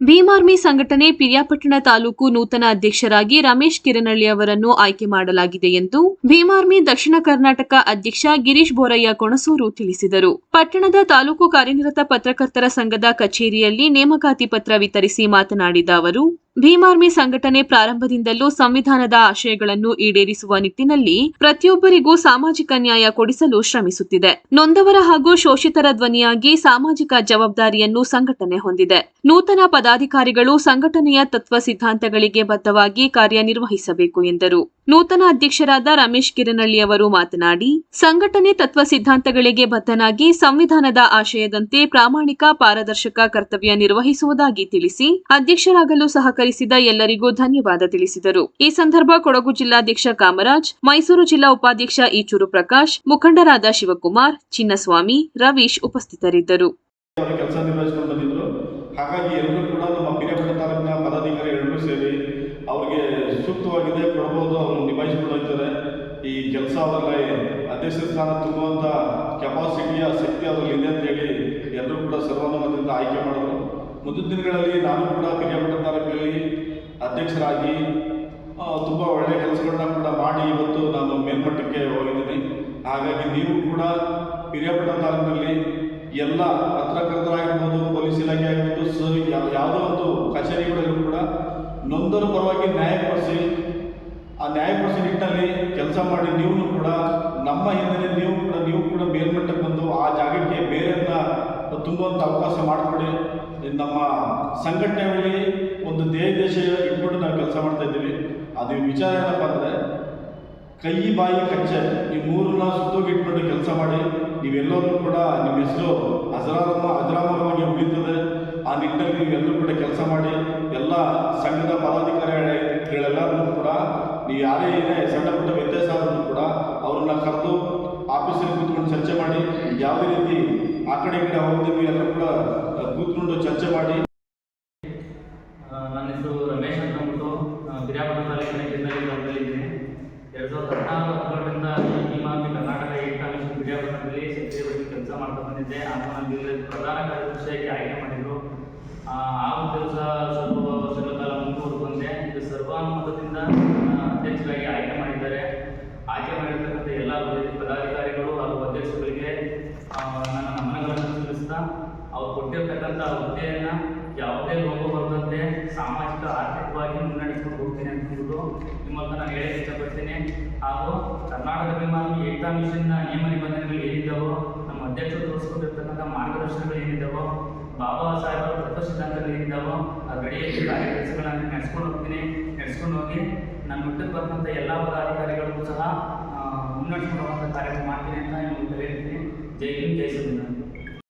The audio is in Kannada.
ಭೀಮಾರ್ಮಿ ಸಂಘಟನೆ ಪಿರಿಯಾಪಟ್ಟಣ ತಾಲೂಕು ನೂತನ ಅಧ್ಯಕ್ಷರಾಗಿ ರಮೇಶ್ ಕಿರಣಳ್ಳಿ ಅವರನ್ನು ಆಯ್ಕೆ ಮಾಡಲಾಗಿದೆ ಎಂದು ಭೀಮಾರ್ಮಿ ದಕ್ಷಿಣ ಕರ್ನಾಟಕ ಅಧ್ಯಕ್ಷ ಗಿರೀಶ್ ಬೋರಯ್ಯ ಕೊಣಸೂರು ತಿಳಿಸಿದರು. ಪಟ್ಟಣದ ತಾಲೂಕು ಕಾರ್ಯನಿರತ ಪತ್ರಕರ್ತರ ಸಂಘದ ಕಚೇರಿಯಲ್ಲಿ ನೇಮಕಾತಿ ಪತ್ರ ವಿತರಿಸಿ ಮಾತನಾಡಿದ ಅವರು ಭೀಮಾರ್ಮಿ ಸಂಘಟನೆ ಪ್ರಾರಂಭದಿಂದಲೂ ಸಂವಿಧಾನದ ಆಶಯಗಳನ್ನು ಈಡೇರಿಸುವ ನಿಟ್ಟಿನಲ್ಲಿ ಪ್ರತಿಯೊಬ್ಬರಿಗೂ ಸಾಮಾಜಿಕ ನ್ಯಾಯ ಕೊಡಿಸಲು ಶ್ರಮಿಸುತ್ತಿದೆ. ನೊಂದವರ ಹಾಗೂ ಶೋಷಿತರ ಧ್ವನಿಯಾಗಿ ಸಾಮಾಜಿಕ ಜವಾಬ್ದಾರಿಯನ್ನು ಸಂಘಟನೆ ಹೊಂದಿದೆ. ನೂತನ ಪದಾಧಿಕಾರಿಗಳು ಸಂಘಟನೆಯ ತತ್ವ ಸಿದ್ಧಾಂತಗಳಿಗೆ ಬದ್ಧವಾಗಿ ಕಾರ್ಯನಿರ್ವಹಿಸಬೇಕು ಎಂದರು. ನೂತನ ಅಧ್ಯಕ್ಷರಾದ ರಮೇಶ್ ಕಿರನಳ್ಳಿ ಅವರು ಮಾತನಾಡಿ, ಸಂಘಟನೆ ತತ್ವ ಸಿದ್ಧಾಂತಗಳಿಗೆ ಬದ್ಧನಾಗಿ ಸಂವಿಧಾನದ ಆಶಯದಂತೆ ಪ್ರಾಮಾಣಿಕ ಪಾರದರ್ಶಕ ಕರ್ತವ್ಯ ನಿರ್ವಹಿಸುವುದಾಗಿ ತಿಳಿಸಿ, ಅಧ್ಯಕ್ಷರಾಗಲು ಸಹಕರಿಸಿದ ಎಲ್ಲರಿಗೂ ಧನ್ಯವಾದ ತಿಳಿಸಿದರು. ಈ ಸಂದರ್ಭ ಕೊಡಗು ಜಿಲ್ಲಾಧ್ಯಕ್ಷ ಕಾಮರಾಜ್, ಮೈಸೂರು ಜಿಲ್ಲಾ ಉಪಾಧ್ಯಕ್ಷ ಈಚೂರು ಪ್ರಕಾಶ್, ಮುಖಂಡರಾದ ಶಿವಕುಮಾರ್, ಚಿನ್ನಸ್ವಾಮಿ, ರವೀಶ್ ಉಪಸ್ಥಿತರಿದ್ದರು. ಹಾಗಾಗಿ ಎಲ್ಲರೂ ಕೂಡ ನಮ್ಮ ತಾಲೂಕಿನ ಪದಾಧಿಕಾರಿ ಸೂಕ್ತವಾಗಿದೆ ಕೊಡ್ಬೋದು ಅವರು ನಿಭಾಯಿಸಿಕೊಳ್ಳುತ್ತಾರೆ ಈ ಕೆಲಸ ಅವರಲ್ಲಿ ಅಧ್ಯಕ್ಷ ಸ್ಥಾನ ತುಂಬುವಂಥ ಕೆಪಾಸಿಟಿಯ ಶಕ್ತಿ ಅವರಲ್ಲಿ ಇದೆ ಅಂತ ಹೇಳಿ ಎಲ್ಲರೂ ಕೂಡ ಸರ್ವಾನುಮತದಿಂದ ಆಯ್ಕೆ ಮಾಡಿದ್ರು. ಮುಂದಿನ ದಿನಗಳಲ್ಲಿ ನಾನು ಕೂಡ ಪಿರಿಯಾಪಟ್ಟಣ ತಾಲೂಕಿನಲ್ಲಿ ಅಧ್ಯಕ್ಷರಾಗಿ ತುಂಬ ಒಳ್ಳೆಯ ಕೆಲಸಗಳನ್ನ ಕೂಡ ಮಾಡಿ ಇವತ್ತು ನಾನು ಮೇಲ್ಮಟ್ಟಕ್ಕೆ ಹೋಗಿದ್ದೀನಿ. ಹಾಗಾಗಿ ನೀವು ಕೂಡ ಪಿರಿಯಾಪಟ್ಟಣ ತಾಲೂಕಿನಲ್ಲಿ ಎಲ್ಲ ಪತ್ರಕರ್ತರಾಗಿರ್ಬೋದು ಪೊಲೀಸ್ ಇಲಾಖೆ ಆಗಿರ್ಬೋದು ಯಾವುದೋ ಒಂದು ಕಚೇರಿಗಳಲ್ಲೂ ಕೂಡ ನೊಂದರ ಪರವಾಗಿ ನ್ಯಾಯ ನ್ಯಾಯಪಡಿಸಿ ಆ ನ್ಯಾಯಪಡಿಸಿ ನಿಟ್ಟಿನಲ್ಲಿ ಕೆಲಸ ಮಾಡಿ ನೀವು ಕೂಡ, ನಮ್ಮ ಹಿಂದೆ ನೀವು ಕೂಡ ನೀವು ಕೂಡ ಮೇಲ್ಮಟ್ಟಕ್ಕೆ ಬಂದು ಆ ಜಾಗಕ್ಕೆ ಬೇರೆಯನ್ನ ತುಂಬುವಂಥ ಅವಕಾಶ ಮಾಡಿಕೊಡಿ. ನಮ್ಮ ಸಂಘಟನೆಯಲ್ಲಿ ಒಂದು ದೇಹ ದೇಶ ಇಟ್ಕೊಂಡು ನಾವು ಕೆಲಸ ಮಾಡ್ತಾ ಇದ್ದೀವಿ. ಅದು ವಿಚಾರ ಏನಪ್ಪ ಅಂದರೆ, ಕೈ, ಬಾಯಿ, ಕಚ್ಚೆ, ಈ ಮೂರನ್ನ ಸುತ್ತೋಗಿ ಇಟ್ಕೊಂಡು ಕೆಲಸ ಮಾಡಿ, ನೀವೆಲ್ಲರೂ ಕೂಡ ನಿಮ್ಮ ಹೆಸರು ಅಜರಾಮ ಅಜರಾಮರವಾಗಿ ಆ ನಿಟ್ಟಿನಲ್ಲಿ ನೀವೆಲ್ಲರೂ ಕೂಡ ಕೆಲಸ ಮಾಡಿ ಎಲ್ಲ ಸಂಘದ ಪದಾಧಿಕಾರಿಗಳೆಲ್ಲರೂ ಕೂಡ ನೀವು ಯಾರೇ ಏನೇ ಸಣ್ಣ ಪುಟ್ಟ ವ್ಯತ್ಯಾಸ ಆದರೂ ಕೂಡ ಅವ್ರನ್ನ ಕರೆದು ಆಫೀಸಲ್ಲಿ ಕೂತ್ಕೊಂಡು ಚರ್ಚೆ ಮಾಡಿ ಯಾವುದೇ ರೀತಿ ಆ ಕಡೆ ಈ ಕಡೆ ಹೋಗ್ತೀವಿ ಎಲ್ಲರೂ ಕೂಡ ಕೂತ್ಕೊಂಡು ಚರ್ಚೆ ಮಾಡಿ. ನನ್ನ ಹೆಸರು ರಮೇಶ್ ಅಂತ ಅಂದ್ಬಿಟ್ಟು ಆ, ಪಿರಿಯಾಪಟ್ಟಣ ತಾಲೂಕಿನ ಜಿಲ್ಲೆಯಲ್ಲಿ ಬಂದಿದ್ದೀನಿ. ಎರಡು ಸಾವಿರದ ಹದಿನಾರು ಹದಿನೇಳರಿಂದ ಮಾತಿ ಕರ್ನಾಟಕ ಏಟ್ ಕಮಿಷನ್ ಪಿರಿಯಾಪಟ್ಟಣದಲ್ಲಿ ಸಕ್ರಿಯವಾಗಿ ಕೆಲಸ ಮಾಡ್ತಾ ಬಂದಿದ್ದೆ. ನನ್ನ ಜಿಲ್ಲೆ ಪ್ರಧಾನ ಕಾರ್ಯದರ್ಶಿಯಾಗಿ ಆಯ್ಕೆ ಆ ಆ ದಿವಸ ಸ್ವಲ್ಪ ವರ್ಷಗಳ ಕಾಲ ಮುಂದುವರೆದು ಬಂದೆ ಇದು ಸರ್ವಾನುಮತದಿಂದ ಅಧ್ಯಕ್ಷರಾಗಿ ಆಯ್ಕೆ ಮಾಡಿದ್ದಾರೆ. ಆಯ್ಕೆ ಮಾಡಿರ್ತಕ್ಕಂಥ ಎಲ್ಲ ಪದ- ಪದಾಧಿಕಾರಿಗಳು ಹಾಗೂ ಅಧ್ಯಕ್ಷರುಗಳಿಗೆ ಆ, ನನ್ನ ನಮನಗಳನ್ನು ಸಲ್ಲಿಸ್ತಾ ಅವ್ರು ಕೊಟ್ಟಿರ್ತಕ್ಕಂಥ ಹುದ್ದೆಯನ್ನು ಯಾವುದೇ ಲೋಪ ಬರದಂತೆ ಸಾಮಾಜಿಕ ಆರ್ಥಿಕವಾಗಿ ಮುನ್ನಡೆಸ್ಕೊಂಡು ಹೋಗ್ತೀನಿ ಅಂತ ಹೇಳ್ಬಿಟ್ಟು ನಿಮ್ಮ ನಾನು ಹೇಳಕ್ಕೆ ಇಷ್ಟಪಡ್ತೀನಿ. ಹಾಗೂ ಕರ್ನಾಟಕ ವಿಮಾನ ಏಕತಾ ಮಿಷನ್ನ ನಿಯಮ ನಿಬಂಧನೆಗಳು ಏನಿದ್ದಾವೋ ನಮ್ಮ ಅಧ್ಯಕ್ಷರು ತೋರಿಸ್ಕೊಂಡಿರ್ತಕ್ಕಂಥ ಮಾರ್ಗದರ್ಶನಗಳು ಏನಿದ್ದಾವೋ ಬಾಬಾ ಸಾಹೇಬರ ತತ್ವ ಸಿದ್ಧಾಂತಗಳು ಆ ಗಡಿಯಲ್ಲಿ ಕಾರ್ಯದರ್ಶಿಗಳನ್ನು ನಡೆಸ್ಕೊಂಡು ಹೋಗ್ತೀನಿ, ನಡೆಸ್ಕೊಂಡು ಹೋಗಿ ನನ್ನ ಮುಟ್ಟಕ್ಕೆ ಬರ್ತಂಥ ಎಲ್ಲ ಪದಾಧಿಕಾರಿಗಳಿಗೂ ಸಹ ಮುನ್ನಡೆಸ್ಕೊಂಡು ಕಾರ್ಯಕ್ರಮ ಮಾಡ್ತೀನಿ ಅಂತ ಹೇಳ್ತೀನಿ ಜೈ ಹಿಂದ್, ಜೈ ಸಂವಿಧಾನ